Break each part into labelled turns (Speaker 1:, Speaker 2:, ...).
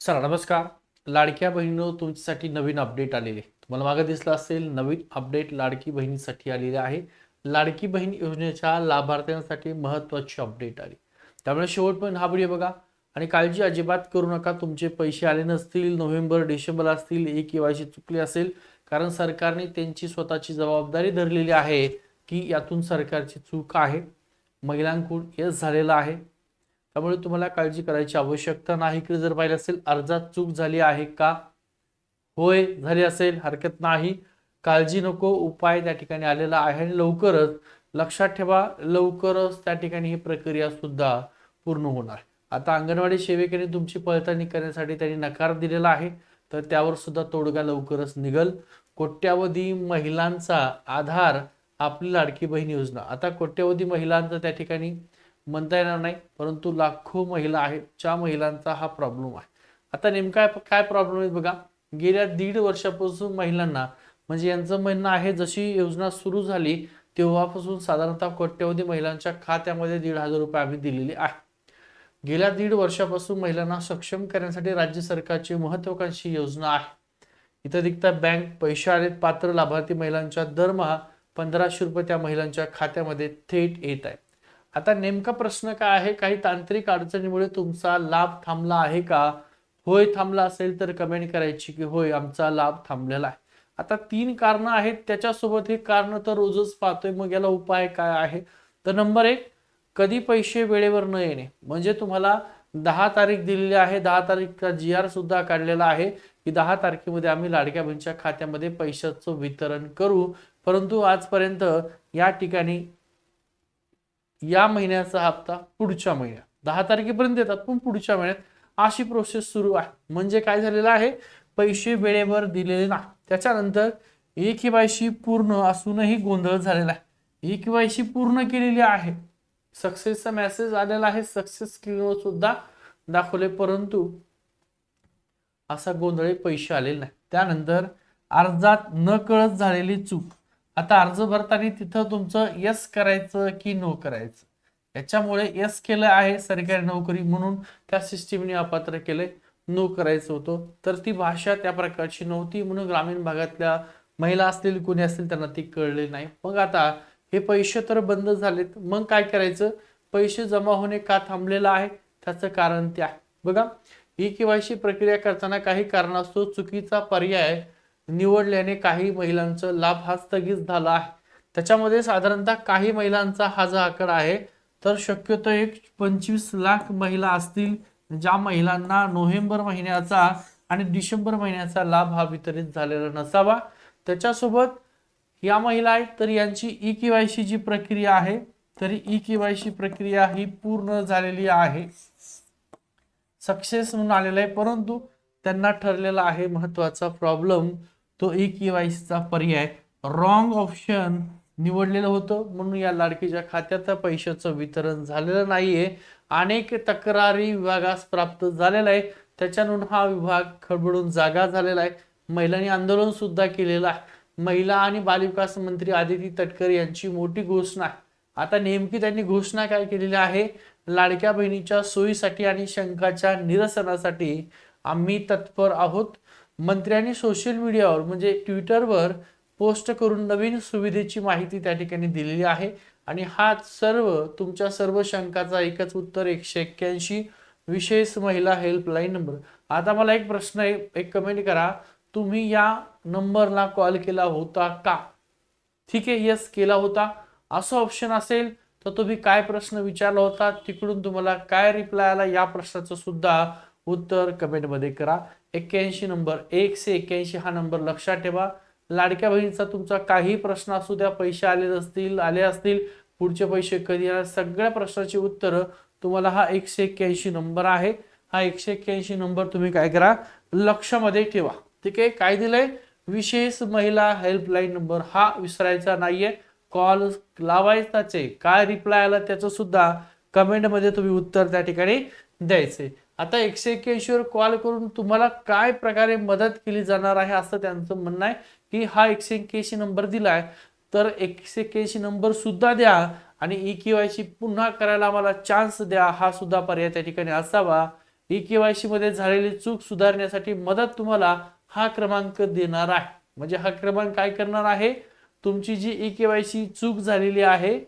Speaker 1: चला नमस्कार. लाडक्या बहिणीनो तुमच्यासाठी नवीन अपडेट आलेले तुम्हाला मागे दिसलं असेल नवीन अपडेट लाडकी बहिणीसाठी आलेले आहे. लाडकी बहीण योजनेच्या लाभार्थ्यांसाठी महत्त्वाची अपडेट आली. त्यामुळे शेवटपर्यंत हा व्हिडिओ बघा. आणि काळजी अजिबात करू नका. तुमचे पैसे आले नसतील नोव्हेंबर डिसेंबर असतील एक केवायसी चुकली असेल. कारण सरकारने त्यांची स्वतःची जबाबदारी धरलेली आहे की यातून सरकारची चूक आहे. महिलांकडून यश झालेलं आहे. त्यामुळे तुम्हाला काळजी करायची आवश्यकता नाही. की जर पाहिलं असेल अर्जात चूक झाली आहे का? होय झाली असेल हरकत नाही. काळजी नको उपाय त्या ठिकाणी आलेला आहे आणि लवकरच लक्षात ठेवा लवकरच त्या ठिकाणी ही प्रक्रिया सुद्धा पूर्ण होणार. आता अंगणवाडी सेविकेने तुमची पडताळणी करण्यासाठी त्यांनी नकार दिलेला आहे. तर त्यावर सुद्धा तोडगा लवकरच निघल. कोट्यावधी महिलांचा आधार आपली लाडकी बहीण योजना. आता कोट्यावधी महिलांचा त्या ठिकाणी म्हणता येणार नाही परंतु लाखो महिला आहेत ज्या महिलांचा हा प्रॉब्लेम आहे. आता नेमका काय प्रॉब्लेम आहे बघा. गेल्या दीड वर्षापासून महिलांना म्हणजे यांचं म्हणणं आहे जशी योजना सुरू झाली तेव्हापासून साधारणतः कोट्यवधी महिलांच्या खात्यामध्ये दीड हजार रुपये आम्ही दिलेले आहे. गेल्या दीड वर्षापासून महिलांना सक्षम करण्यासाठी राज्य सरकारची महत्वाकांक्षी योजना आहे. इथं दिखता बँक पैसे आलेत पात्र लाभार्थी महिलांच्या दरमहा पंधराशे रुपये त्या महिलांच्या खात्यामध्ये थेट येत आहे. आता नेमका प्रश्न काय आहे? काही तांत्रिक अडचणीमुळे तुमचा लाभ थांबला आहे का? होय थांबला असेल तर कमेंट करायची की होय आमचा लाभ थांबलेला आहे. आता तीन कारणं आहेत. त्याच्यासोबत हे कारण तर रोजच पाहतोय. मग याला उपाय काय आहे? तर नंबर एक कधी पैसे वेळेवर न येणे. म्हणजे तुम्हाला दहा तारीख दिलेली आहे. दहा तारीखचा जी आर सुद्धा काढलेला आहे की दहा तारखेमध्ये आम्ही लाडक्या बहिणीच्या खात्यामध्ये पैशाचं वितरण करू. परंतु आजपर्यंत या ठिकाणी या महिन्याचा हप्ता पुढच्या महिन्यात. दहा तारखेपर्यंत येतात पण पुढच्या महिन्यात अशी प्रोसेस सुरू आहे. म्हणजे काय झालेलं आहे? पैसे वेळेवर दिलेले नाही. त्याच्यानंतर ई केवायसी पूर्ण असूनही गोंधळ झालेला आहे. ए केवायसी पूर्ण केलेली आहे. सक्सेसचा मेसेज आलेला आहे. सक्सेस स्क्रीनवर सुद्धा दाखवले परंतु असा गोंधळी पैसे आलेले नाही. त्यानंतर अर्जात न कळत झालेली चूक. आता अर्ज भरताना तिथं तुमचं यस करायचं की नो करायचं? याच्यामुळे यस केलं आहे सरकारी नोकरी म्हणून त्या सिस्टीमने अपात्र केले. नो करायचं होतं. तर ती भाषा त्या प्रकारची नव्हती म्हणून ग्रामीण भागातल्या महिला असतील कोणी असतील त्यांना ती कळले नाही. मग आता हे पैसे तर बंद झालेत. मग काय करायचं? पैसे जमा होणे का थांबलेलं आहे? त्याचं कारण ते आहे. बघा ई केवायसी प्रक्रिया करताना काही कारणास्तव चुकीचा पर्याय निवडल्याने काही महिलांचा लाभ हा स्थगित झाला आहे. त्याच्यामध्ये साधारणतः काही महिलांचा हा जो आकडा आहे तर शक्यतो एक पंचवीस लाख महिला असतील ज्या महिलांना नोव्हेंबर महिन्याचा आणि डिसेंबर महिन्याचा लाभ हा वितरित झालेला नसावा. त्याच्यासोबत या महिला आहेत तर यांची ई केवायसी जी प्रक्रिया आहे. तरी ई केवायसी प्रक्रिया ही पूर्ण झालेली आहे. सक्सेस म्हणून आलेला आहे परंतु त्यांना ठरलेला आहे महत्त्वाचा प्रॉब्लेम. तो ई केवायसीचा पर्याय. रॉंग ऑप्शन निवडलेलं होतं. म्हणून या लाडकीच्या खात्याचं पैशाचं वितरण झालेलं नाहीये. अनेक तक्रारी विभागास प्राप्त झालेला आहे त्याच्यातून हा विभाग खडबडून जागा झालेला आहे. महिलांनी आंदोलन सुद्धा केलेलं आहे. महिला आणि बालविकास मंत्री आदिती तटकरे यांची मोठी घोषणा आता नेमकी त्यांनी घोषणा काय केलेली आहे? लाडक्या बहिणीच्या सोयीसाठी आणि शंकाच्या निरसनासाठी आम्ही तत्पर आहोत. मंत्र्यांनी सोशल मीडियावर म्हणजे ट्विटरवर पोस्ट करून नवीन सुविधेची माहिती त्या ठिकाणी दिलेली आहे. आणि हा सर्व तुमच्या सर्व शंकाचा एकच उत्तर एकशे एक्क्याऐंशी विशेष महिला हेल्पलाईन नंबर आता मला एक प्रश्न आहे एक कमेंट करा. तुम्ही या नंबरला कॉल केला होता का? ठीक आहे यस केला होता. असं ऑप्शन असेल तर तुम्ही काय प्रश्न विचारला होता? तिकडून तुम्हाला काय रिप्लाय आला? या प्रश्नाचं सुद्धा उत्तर कमेंटमध्ये करा. एक्क्याऐंशी नंबर एकशे एक्क्याऐंशी हा नंबर लक्षात ठेवा. लाडक्या बहिणीचा तुमचा काही प्रश्न असू द्या पैसे आले असतील आले असतील पुढचे पैसे कधी येणार सगळ्या प्रश्नाची उत्तरं तुम्हाला हा एकशे एक्क्याऐंशी नंबर आहे. हा एकशे एक्क्याऐंशी नंबर तुम्ही काय करा लक्षामध्ये ठेवा. ठीक आहे? काय दिलंय? विशेष महिला हेल्पलाईन नंबर हा विसरायचा नाहीये. कॉल लावायचाच आहे. काय रिप्लाय आला त्याचं सुद्धा कमेंटमध्ये तुम्ही उत्तर त्या ठिकाणी द्यायचे. आता एकशे एक्क्याऐंशीवर कॉल करून तुम्हाला काय प्रकारे मदत केली जाणार आहे असं त्यांचं म्हणणं आहे की हा एकशे एक्क्याऐंशी नंबर दिलाय. तर एकशे एक्क्याऐंशी नंबर सुद्धा द्या आणि ई के वाय सी पुन्हा करायला आम्हाला चान्स द्या हा सुद्धा पर्याय त्या ठिकाणी असावा. ई के वायमध्ये झालेली चूक सुधारण्यासाठी मदत तुम्हाला हा क्रमांक देणार आहे. म्हणजे हा क्रमांक काय करणार आहे? तुमची जी ई सी चूक झालेली आहे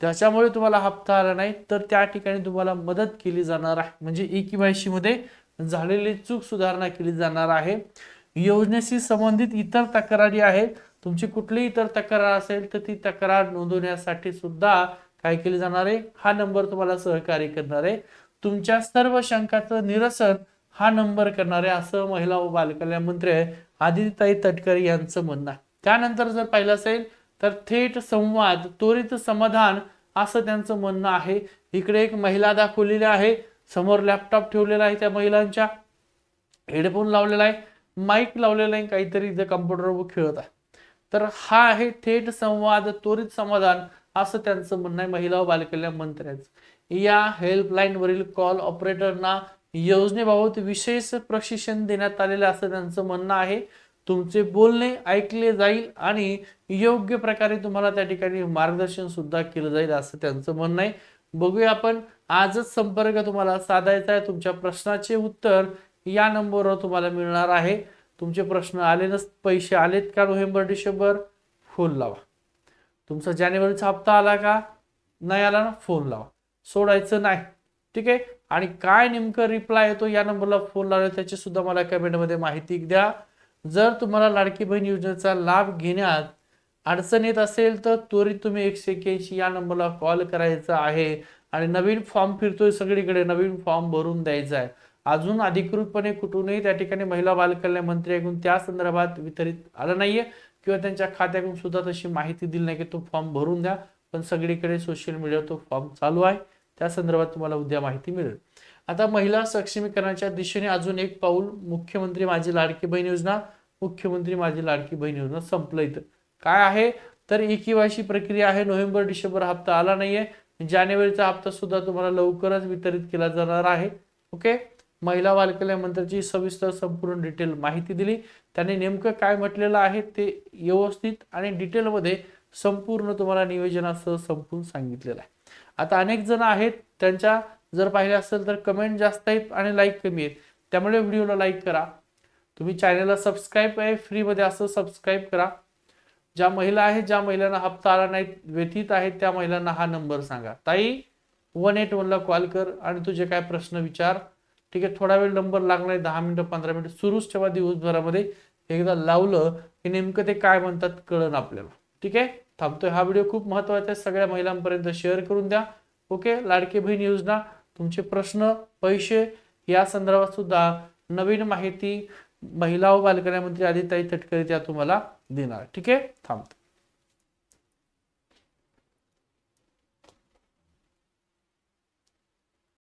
Speaker 1: त्याच्यामुळे तुम्हाला हप्ता आला नाही तर त्या ठिकाणी तुम्हाला मदत केली जाणार आहे. म्हणजे ई केवायसी मध्ये झालेली चूक सुधारणा केली जाणार आहे. योजनेशी संबंधित इतर तक्रारी आहेत. तुमची कुठलीही इतर तक्रार असेल तर ती तक्रार नोंदवण्यासाठी सुद्धा काय केली जाणार आहे? हा नंबर तुम्हाला सहकार्य करणार आहे. तुमच्या सर्व शंकाचं निरसन हा नंबर करणार आहे असं महिला व बालकल्याण मंत्री आदित्यताई तटकरे यांचं म्हणणं आहे. त्यानंतर जर पाहिलं असेल तर थेट संवाद त्वरित समाधान असं त्यांचं म्हणणं आहे. इकडे एक महिला दाखवलेली आहे. समोर लॅपटॉप ठेवलेला आहे त्या महिलांच्या. हेडफोन लावलेला आहे. माईक लावलेला आहे. काहीतरी इथं कम्प्युटरवर खेळत आहे. तर हा आहे थेट संवाद त्वरित समाधान असं त्यांचं म्हणणं आहे महिला व बालकल्याण मंत्र्यांचं. या हेल्पलाईनवरील कॉल ऑपरेटरना योजनेबाबत विशेष प्रशिक्षण देण्यात आलेलं असं त्यांचं म्हणणं आहे. तुमचे बोलणे ऐकले जाईल आणि योग्य प्रकारे तुम्हाला त्या ठिकाणी मार्गदर्शन सुद्धा केलं जाईल असं त्यांचं म्हणणं आहे. बघूया आपण. आजच संपर्क तुम्हाला साधायचा आहे. तुमच्या प्रश्नाचे उत्तर या नंबरवर तुम्हाला मिळणार आहे. तुमचे प्रश्न आले नस पैसे आलेत का नोव्हेंबर डिसेंबर? फोन लावा. तुमचा जानेवारीचा हप्ता आला का? नाही आला ना? फोन लावा. सोडायचं नाही. ठीक आहे? आणि काय नेमकं रिप्लाय येतो या नंबरला फोन लावला त्याची सुद्धा मला कमेंटमध्ये माहिती द्या. जर तुम्हाला लाडकी बहीण योजनेचा लाभ घेण्यात अडचण येत असेल तर त्वरित तुम्ही एकशे एक्याऐंशी या नंबरला कॉल करायचा आहे. आणि नवीन फॉर्म फिरतोय सगळीकडे नवीन फॉर्म भरून द्यायचा आहे. अजून अधिकृतपणे कुठूनही त्या ठिकाणी महिला बालकल्याण मंत्री ऐकून त्या संदर्भात वितरित आलं नाहीये किंवा त्यांच्या खात्याकडून सुद्धा तशी माहिती दिली नाही की तो फॉर्म भरून द्या. पण सगळीकडे सोशल मीडियावर तो फॉर्म चालू आहे. त्या संदर्भात तुम्हाला उद्या माहिती मिळेल. आता महिला सक्षमीकरणाच्या दिशेने अजून एक पाऊल मुख्यमंत्री माझी लाडकी बहीण योजना. मुख्यमंत्री माझी लाडकी बहीण योजना संपलं इथं. काय आहे? तर ई केवायसी प्रक्रिया आहे. नोव्हेंबर डिसेंबर हप्ता आला नाहीये. जानेवारीचा हप्ता सुद्धा तुम्हाला लवकरच वितरित केला जाणार आहे. ओके? महिला बालकल्याण मंत्र्याची सविस्तर संपूर्ण डिटेल माहिती दिली. त्याने नेमकं काय म्हटलेलं आहे ते व्यवस्थित आणि डिटेलमध्ये संपूर्ण तुम्हाला नियोजनासह संपून सांगितलेलं आहे. आता अनेक जण आहेत त्यांच्या जर पाहिले असेल तर कमेंट जास्त आहेत आणि लाईक कमी आहेत. त्यामुळे व्हिडिओला लाईक करा. तुम्ही चॅनलला सबस्क्राईब आहे फ्रीमध्ये असं सबस्क्राईब करा. ज्या महिला आहेत ज्या महिलांना हप्ता आला नाही व्यथित आहेत त्या महिलांना हा नंबर सांगा. ताई वन एट वनला कॉल कर आणि तुझे काय प्रश्न विचार? ठीक आहे थोडा वेळ नंबर लागणार दहा मिनिटं पंधरा मिनिटं सुरूच ठेवा दिवसभरामध्ये. एकदा लावलं की नेमकं ते काय म्हणतात कळण आपल्याला. ठीक आहे? थांबतोय हा व्हिडिओ खूप महत्त्वाचा आहे. सगळ्या महिलांपर्यंत शेअर करून द्या. ओके? लाडकी बहीण योजना तुमचे प्रश्न पैसे या संदर्भात सुद्धा नवीन माहिती महिला व बालकल्याण मंत्री आदिताई तटकरे त्या तुम्हाला देणार. ठीक आहे? थांबतो.